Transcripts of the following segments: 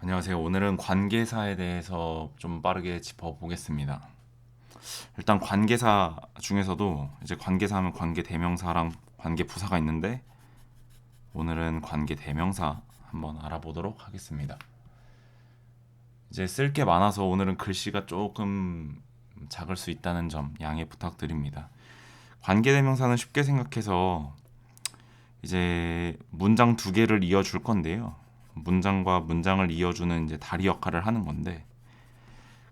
안녕하세요. 오늘은 관계사에 대해서 좀 빠르게 짚어보겠습니다. 일단 관계사 중에서도 이제 관계사 하면 관계 대명사랑 관계 부사가 있는데 오늘은 관계 대명사 한번 알아보도록 하겠습니다. 이제 쓸 게 많아서 오늘은 글씨가 조금 작을 수 있다는 점 양해 부탁드립니다. 관계 대명사는 쉽게 생각해서 이제 문장 두 개를 이어줄 건데요. 문장과 문장을 이어주는 이제 다리 역할을 하는 건데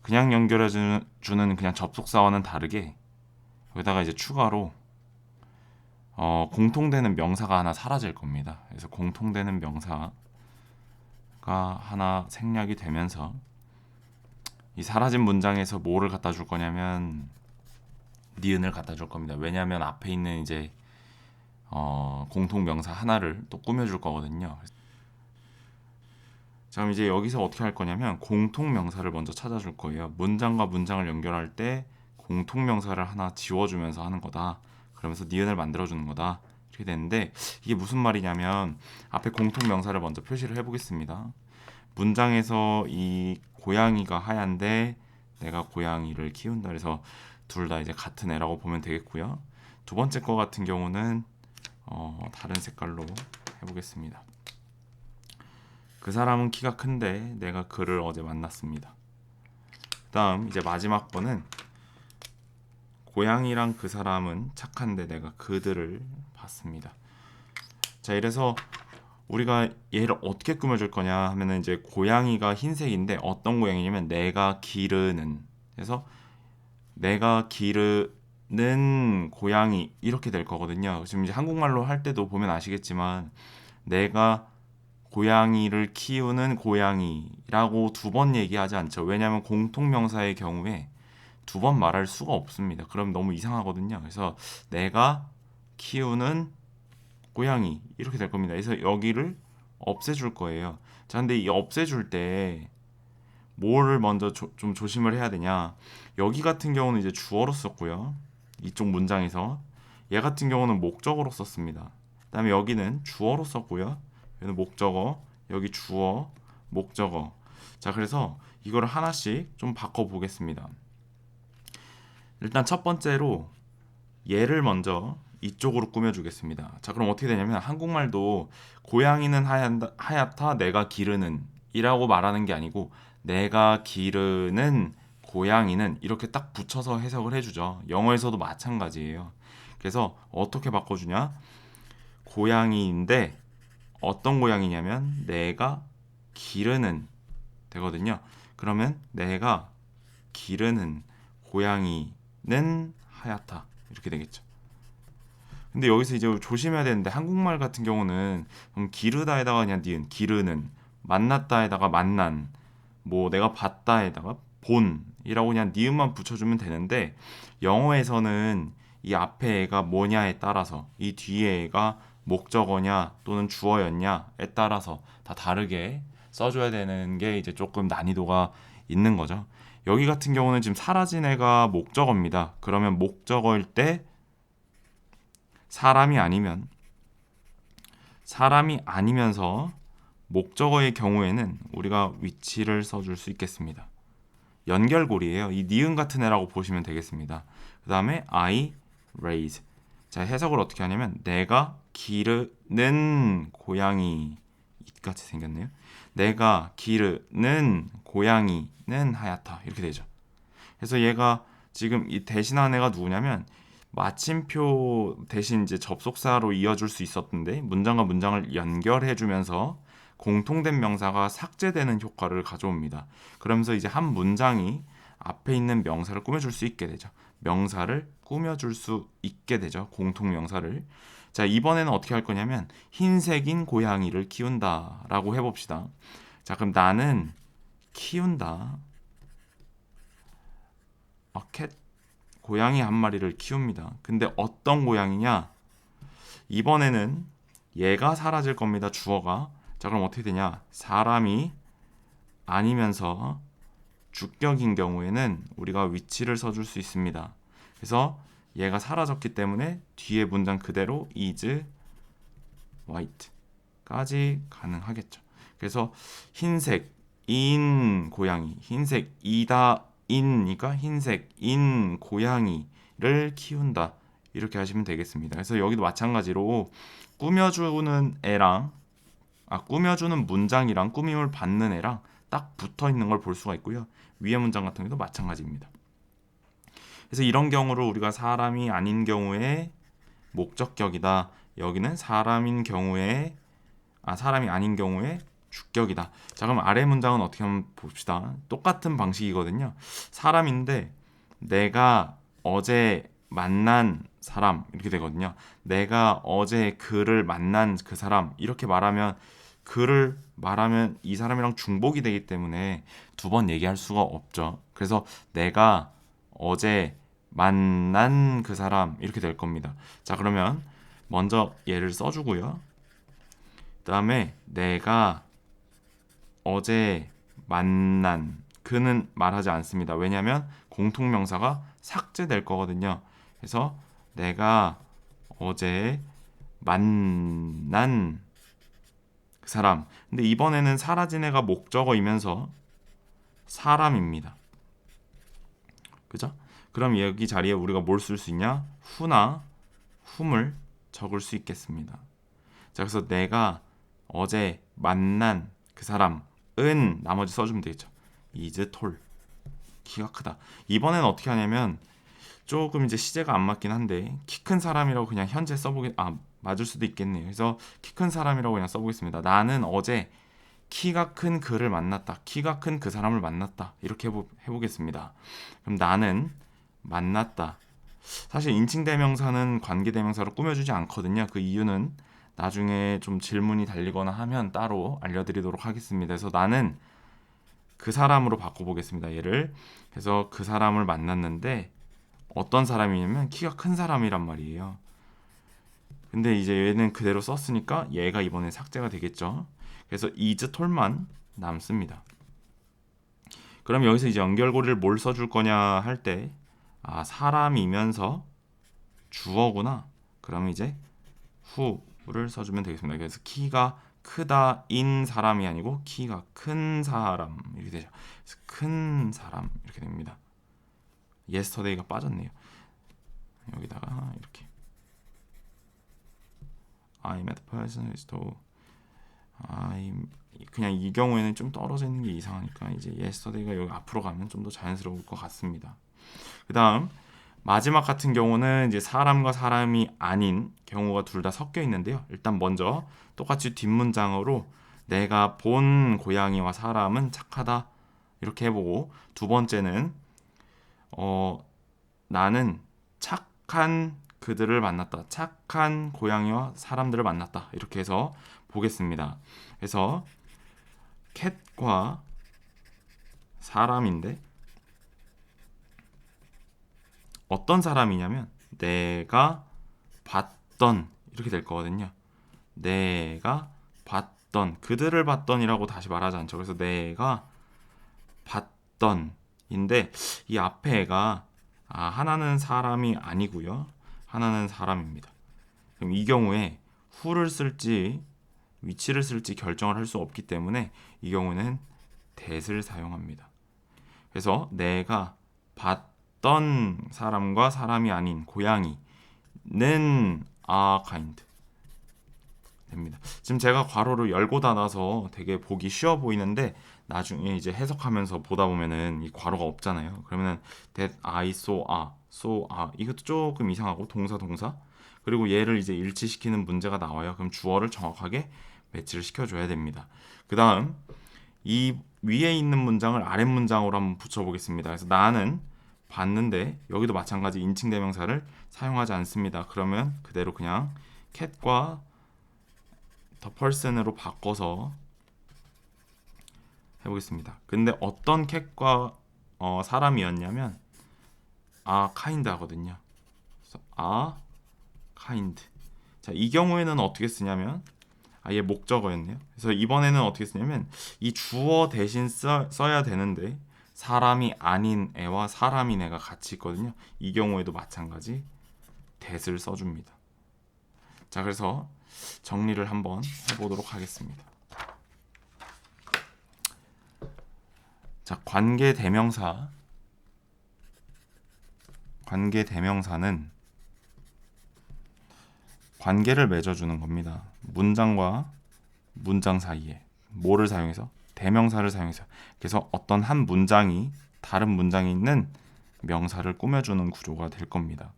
그냥 연결해 주는 그냥 접속사와는 다르게 여기다가 이제 추가로 어, 공통되는 명사가 하나 사라질 겁니다. 그래서 공통되는 명사가 하나 생략이 되면서 이 사라진 문장에서 뭐를 갖다 줄 거냐면 니은을 갖다 줄 겁니다. 왜냐하면 앞에 있는 이제 어, 공통 명사 하나를 또 꾸며줄 거거든요. 자, 그럼 이제 여기서 어떻게 할 거냐면 공통 명사를 먼저 찾아줄 거예요. 문장과 문장을 연결할 때 공통 명사를 하나 지워주면서 하는 거다. 그러면서 니은을 만들어주는 거다. 이렇게 되는데 이게 무슨 말이냐면 앞에 공통 명사를 먼저 표시를 해보겠습니다. 문장에서 이 고양이가 하얀데 내가 고양이를 키운다. 그래서 둘 다 이제 같은 애라고 보면 되겠고요. 두 번째 거 같은 경우는 어, 다른 색깔로 해보겠습니다. 그 사람은 키가 큰데 내가 그를 어제 만났습니다. 그다음 이제 마지막 거는 고양이랑 그 사람은 착한데 내가 그들을 봤습니다. 자, 이래서 우리가 얘를 어떻게 꾸며줄 거냐 하면은 이제 고양이가 흰색인데 어떤 고양이냐면 내가 기르는 그래서 내가 기르는 고양이 이렇게 될 거거든요. 지금 이제 한국말로 할 때도 보면 아시겠지만 내가 고양이를 키우는 고양이라고 두 번 얘기하지 않죠. 왜냐하면 공통명사의 경우에 두 번 말할 수가 없습니다. 그럼 너무 이상하거든요. 그래서 내가 키우는 고양이 이렇게 될 겁니다. 그래서 여기를 없애줄 거예요. 자, 근데 이 없애줄 때 뭐를 먼저 조, 좀 조심을 해야 되냐? 여기 같은 경우는 이제 주어로 썼고요. 이쪽 문장에서 얘 같은 경우는 목적어로 썼습니다. 그다음에 여기는 주어로 썼고요. 여기는 목적어, 여기 주어, 목적어. 자, 그래서 이거를 하나씩 좀 바꿔 보겠습니다. 일단 첫 번째로 얘를 먼저 이쪽으로 꾸며주겠습니다. 자, 그럼 어떻게 되냐면 한국말도 고양이는 하얀다, 하얗다, 내가 기르는 이라고 말하는 게 아니고 내가 기르는 고양이는 이렇게 딱 붙여서 해석을 해주죠. 영어에서도 마찬가지예요. 그래서 어떻게 바꿔주냐? 고양이인데 어떤 고양이냐면 내가 기르는 되거든요. 그러면 내가 기르는 고양이 는 하얗다 이렇게 되겠죠. 근데 여기서 이제 조심해야 되는데 한국말 같은 경우는 기르다에다가 그냥 니은 기르는 만났다에다가 만난 뭐 내가 봤다에다가 본이라고 그냥 니은만 붙여주면 되는데 영어에서는 이 앞에 애가 뭐냐에 따라서 이 뒤에 애가 목적어냐 또는 주어였냐에 따라서 다 다르게 써줘야 되는 게 이제 조금 난이도가 있는 거죠. 여기 같은 경우는 지금 사라진 애가 목적어입니다. 그러면 목적어일 때 사람이 아니면 사람이 아니면서 목적어의 경우에는 우리가 위치를 써줄 수 있겠습니다. 연결고리예요. 이 니은 같은 애라고 보시면 되겠습니다. 그 다음에 I raise. 자 해석을 어떻게 하냐면 내가 기르는 고양이 같이 생겼네요. 내가 기르는 고양이는 하얗다 이렇게 되죠. 그래서 얘가 지금 이 대신한 애가 누구냐면 마침표 대신 이제 접속사로 이어줄 수 있었던데 문장과 문장을 연결해주면서 공통된 명사가 삭제되는 효과를 가져옵니다. 그러면서 이제 한 문장이 앞에 있는 명사를 꾸며줄 수 있게 되죠. 명사를 꾸며줄 수 있게 되죠. 공통 명사를. 자, 이번에는 어떻게 할 거냐면 흰색인 고양이를 키운다라고 해봅시다. 자, 그럼 나는 키운다. 아, 캣 고양이 한 마리를 키웁니다. 근데 어떤 고양이냐? 이번에는 얘가 사라질 겁니다. 주어가. 자, 그럼 어떻게 되냐? 사람이 아니면서 주격인 경우에는 우리가 위치를 써줄 수 있습니다. 그래서 얘가 사라졌기 때문에 뒤에 문장 그대로 is white까지 가능하겠죠. 그래서 흰색 인 고양이, 흰색 이다 인이니까 흰색 인 고양이를 키운다 이렇게 하시면 되겠습니다. 그래서 여기도 마찬가지로 꾸며주는 애랑 아 꾸며주는 문장이랑 꾸밈을 받는 애랑 딱 붙어 있는 걸 볼 수가 있고요. 위에 문장 같은 경우도 마찬가지입니다. 그래서 이런 경우로 우리가 사람이 아닌 경우에 목적격이다. 여기는 사람인 경우에 아 사람이 아닌 경우에 주격이다. 자 그럼 아래 문장은 어떻게 한번 봅시다. 똑같은 방식이거든요. 사람인데 내가 어제 만난 사람 이렇게 되거든요. 내가 어제 그를 만난 그 사람 이렇게 말하면 그를 말하면 이 사람이랑 중복이 되기 때문에 두 번 얘기할 수가 없죠. 그래서 내가 어제 만난 그 사람 이렇게 될 겁니다. 자 그러면 먼저 얘를 써주고요. 그 다음에 내가 어제 만난 그는 말하지 않습니다. 왜냐하면 공통명사가 삭제될 거거든요. 그래서 내가 어제 만난 그 사람. 근데 이번에는 사라진 애가 목적어이면서 사람입니다. 그죠? 그럼 여기 자리에 우리가 뭘 쓸 수 있냐? 후나 훔을 적을 수 있겠습니다. 자, 그래서 내가 어제 만난 그 사람은 나머지 써주면 되겠죠. is tall. 키가 크다. 이번엔 어떻게 하냐면 조금 이제 시제가 안 맞긴 한데 키 큰 사람이라고 그냥 현재 써보겠 아 맞을 수도 있겠네요. 그래서 키 큰 사람이라고 그냥 써보겠습니다. 나는 어제 키가 큰 그를 만났다. 키가 큰 그 사람을 만났다. 이렇게 해보, 해보겠습니다. 그럼 나는 만났다. 사실 인칭 대명사는 관계 대명사로 꾸며주지 않거든요. 그 이유는 나중에 좀 질문이 달리거나 하면 따로 알려드리도록 하겠습니다. 그래서 나는 그 사람으로 바꿔보겠습니다. 얘를 그래서 그 사람을 만났는데 어떤 사람이냐면 키가 큰 사람이란 말이에요. 근데 이제 얘는 그대로 썼으니까 얘가 이번에 삭제가 되겠죠. 그래서 is 톨만 남습니다. 그럼 여기서 이제 연결고리를 뭘 써줄 거냐 할 때, 아, 사람이면서 주어구나. 그럼 이제 who를 써주면 되겠습니다. 그래서 키가 크다인 사람이 아니고 키가 큰 사람 이렇게 되죠. 그래서 큰 사람 이렇게 됩니다. yesterday가 빠졌네요. 여기다가 이렇게 I'm at the person store. I'm 그냥 이 경우에는 좀 떨어져 있는 게 이상하니까 이제 yesterday가 여기 앞으로 가면 좀 더 자연스러울 것 같습니다. 그다음 마지막 같은 경우는 이제 사람과 사람이 아닌 경우가 둘 다 섞여 있는데요. 일단 먼저 똑같이 뒷문장으로 내가 본 고양이와 사람은 착하다 이렇게 해보고 두 번째는 어 나는 착한 그들을 만났다. 착한 고양이와 사람들을 만났다. 이렇게 해서 보겠습니다. 그래서 캣과 사람인데 어떤 사람이냐면 내가 봤던 이렇게 될 거거든요. 내가 봤던 그들을 봤던이라고 다시 말하지 않죠. 그래서 내가 봤던인데 이 앞에가 아, 하나는 사람이 아니고요. 하나는 사람입니다. 그럼 이 경우에 후를 쓸지 위치를 쓸지 결정을 할 수 없기 때문에 이 경우는 that을 사용합니다. 그래서 내가 봤 던 사람과 사람이 아닌 고양이는 a kind 됩니다. 지금 제가 괄호를 열고 닫아서 되게 보기 쉬워 보이는데 나중에 이제 해석하면서 보다 보면은 이 괄호가 없잖아요. 그러면은 that I saw a, saw 이것도 조금 이상하고 동사 동사 그리고 얘를 이제 일치시키는 문제가 나와요. 그럼 주어를 정확하게 매치를 시켜줘야 됩니다. 그 다음 이 위에 있는 문장을 아랫 문장으로 한번 붙여보겠습니다. 그래서 나는 봤는데 여기도 마찬가지 인칭 대명사를 사용하지 않습니다. 그러면 그대로 그냥 캣과 더 person으로 바꿔서 해보겠습니다. 근데 어떤 캣과 어, 사람이었냐면 아 kind 하거든요. 아 kind. 자, 이 경우에는 어떻게 쓰냐면 아예 목적어였네요. 그래서 이번에는 어떻게 쓰냐면 이 주어 대신 써, 써야 되는데 사람이 아닌 애와 사람인 애가 같이 있거든요. 이 경우에도 마찬가지 that을 써줍니다. 자, 그래서 정리를 한번 해보도록 하겠습니다. 자, 관계 대명사. 관계 대명사는 관계를 맺어주는 겁니다. 문장과 문장 사이에 뭐를 사용해서 대명사를 사용해서 그래서 어떤 한 문장이 다른 문장에 있는 명사를 꾸며주는 구조가 될 겁니다.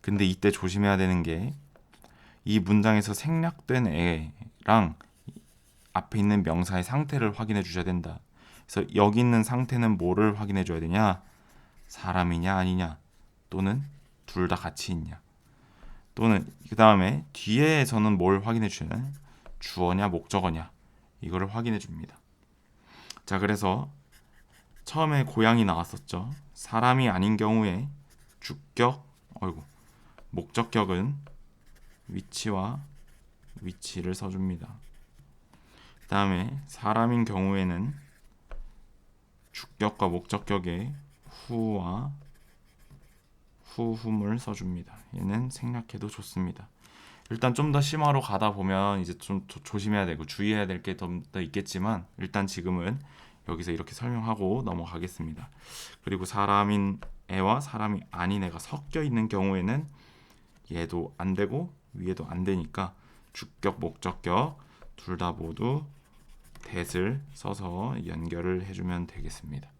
근데 이때 조심해야 되는 게 이 문장에서 생략된 애랑 앞에 있는 명사의 상태를 확인해 주셔야 된다. 그래서 여기 있는 상태는 뭐를 확인해 줘야 되냐? 사람이냐 아니냐 또는 둘 다 같이 있냐 또는 그 다음에 뒤에서는 뭘 확인해 주냐면 주어냐 목적어냐 이거를 확인해 줍니다. 자 그래서 처음에 고양이 나왔었죠. 사람이 아닌 경우에 주격, 어이구 목적격은 위치와 위치를 써줍니다. 그 다음에 사람인 경우에는 주격과 목적격의 후와 후음을 써줍니다. 얘는 생략해도 좋습니다. 일단 좀 더 심화로 가다 보면 이제 좀 조- 조심해야 되고 주의해야 될게더 있겠지만 일단 지금은 여기서 이렇게 설명하고 넘어가겠습니다. 그리고 사람인 애와 사람이 아닌 애가 섞여 있는 경우에는 얘도 안 되고 위에도 안 되니까 주격 목적격 둘 다 모두 that을 써서 연결을 해주면 되겠습니다.